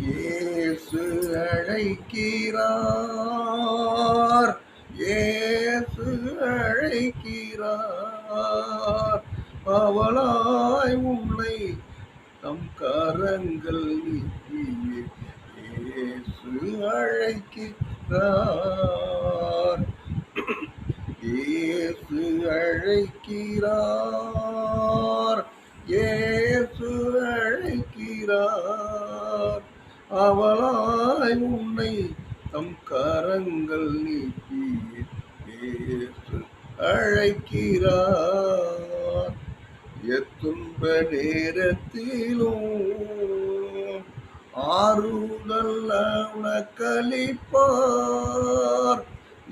இயேசு அழைக்கிறார். இயேசு அழைக்கிறார். அவளாய் உன்னை தம் கரங்கள் நீக்கியே இயேசு அழைக்கிறார். இயேசு அழைக்கிறார். இயேசு அழைக்கிறார். அவளாய் உன்னை தம் கரங்கள் நீக்கி இயேசு அழைக்கிறார். எத்துன்ப நேரத்திலும் ஆறுதல் உனக்களிப்பார்.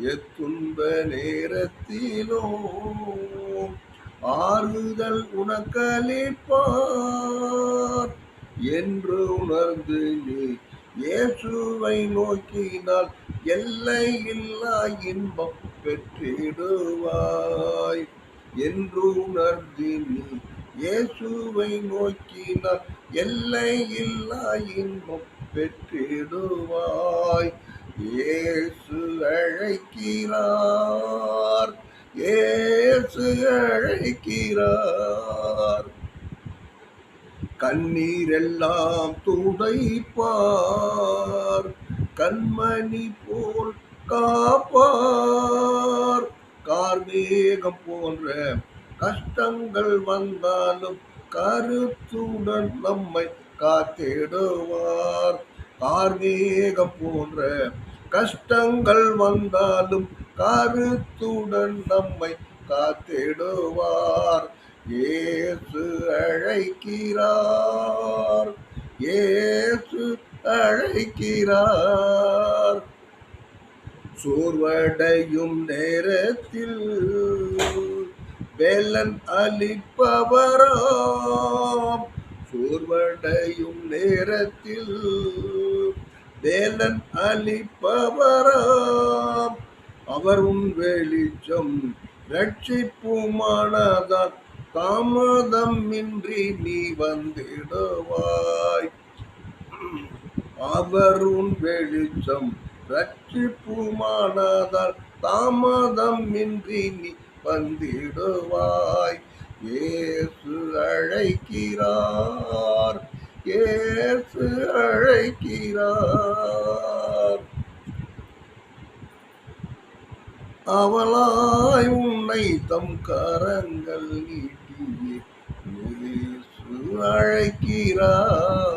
எத்துன்ப நேரத்திலும் ஆறுதல் உனக்களிப்பார். என்று உணர்ந்து நீ இயேசுவை நோக்கினால் எல்லை இல்லா இன்பம் பெற்றிடுவாய் என்று உணர்ந்து நீ இயேசுவை நோக்கினால் எல்லை இல்லா இன்பம் பெற்றிடுவாய். இயேசு அழைக்கிறார் இயேசு அழைக்கிறார். கண்ணீரெல்லாம் துடைப்பார். கண்மணி போல் காப்பார். கார்மேகம் போன்ற கஷ்டங்கள் வந்தாலும் கருத்துடன் நம்மை காத்திடுவார். கார்மேகம் போன்ற கஷ்டங்கள் வந்தாலும் கருத்துடன் நம்மை காத்திடுவார். இயேசு அழைக்கிறார். இயேசு அழைக்கிறார். சோர்வடையும் நேரத்தில் வேலன் அளிப்பவராம். சோர்வடையும் நேரத்தில் வேலன் அளிப்பவராம். அவர் உன் வெளிச்சம் ரட்சிப்புமானதான் தாமதம் இன்றி நீ வந்திடுவாய். அவர் உன் வெளிச்சம் ரட்சிப்புமானதால் தாமதம் இன்றி நீ வந்திடுவாய். ஏசு அழைக்கிறார் ஏசு அழைக்கிறார். அவளாய் உன்னை தம் கரங்கள் நீட்டியே அழைக்கிறார்.